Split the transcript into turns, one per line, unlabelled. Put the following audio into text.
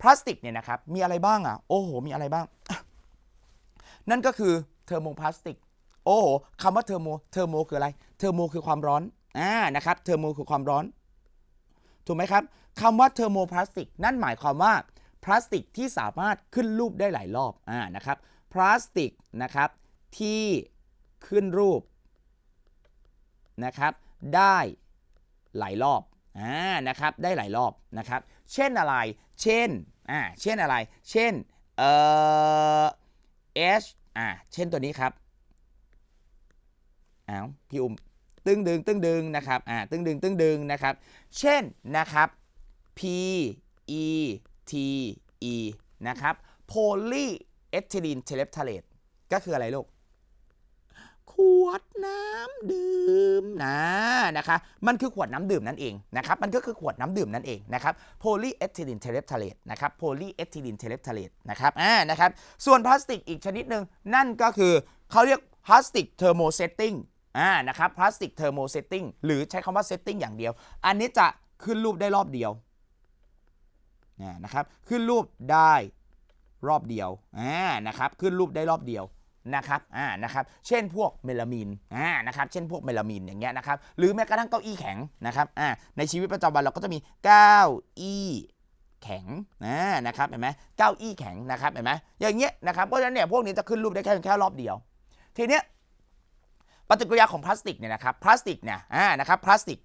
พลาสติกเนี่ยนะครับมีอะไรบ้างอะโอ้โหมีอะไรบ้าง นั่นก็คือเทอร์โมพลาสติก โอ้โหคำว่าเทอร์โมเทอร์โมคืออะไรเทอร์โมคือความร้อนอ่านะครับเทอร์โมคือความร้อนถูกไหมครับคำว่าเทอร์โมพลาสติกนั่นหมายความว่าพลาสติกที่สามารถขึ้นรูปได้หลายรอบอ่านะครับพลาสติกนะครับที่ขึ้นรูปนะครับได้หลายรอบ อ่านะครับได้หลายรอบนะครับ เช่นอะไร เช่นอ่าเช่นอะไร เช่นเอ่อ H อ่าเช่นตัวนี้ครับอ้าวพี่อุ้มตึงดึงตึงดึงนะครับอ่าตึงดึงตึงดึงนะครับ เช่นนะครับ P E T E นะครับ polyethylene terephthalate ก็คืออะไรลูก ขวดน้ำดื่มนะ นะคะมันคือขวดน้ำดื่มนั่นเองนะครับมันก็คือขวดน้ำดื่มนั่นเองนะครับ polyethylene terephthalate นะครับ polyethylene terephthalate นะครับอ่านะครับส่วนพลาสติกอีกชนิดหนึ่งนั่นก็คือเขาเรียกพลาสติกเทอร์โมเซตติ้งอ่านะครับพลาสติกเทอร์โมเซตติ้งหรือใช้คำว่าเซตติ้งอย่างเดียว อันนี้จะขึ้นรูปได้รอบเดียวนะครับขึ้นรูปได้รอบเดียวอ่านะครับขึ้นรูปได้รอบเดียว นะครับอ่านะครับเช่นพวกเมลามีนอ่านะครับเช่นพวกเมลามีนอย่างเงี้ยนะครับหรือแม้กระทั่งเก้าอี้แข็งนะครับอ่าในชีวิตประจำวันเราก็จะมีเก้าอี้แข็งอ่านะครับเห็นไหมเก้าอี้แข็งนะครับเห็นไหมอย่างเงี้ยนะครับเพราะฉะนั้นเนี่ยพวกนี้จะขึ้นรูปได้แค่แค่รอบเดียว ทีเนี้ยปฏิกิริยาของพลาสติกเนี่ยนะครับพลาสติกเนี่ยอ่านะครับพลาสติก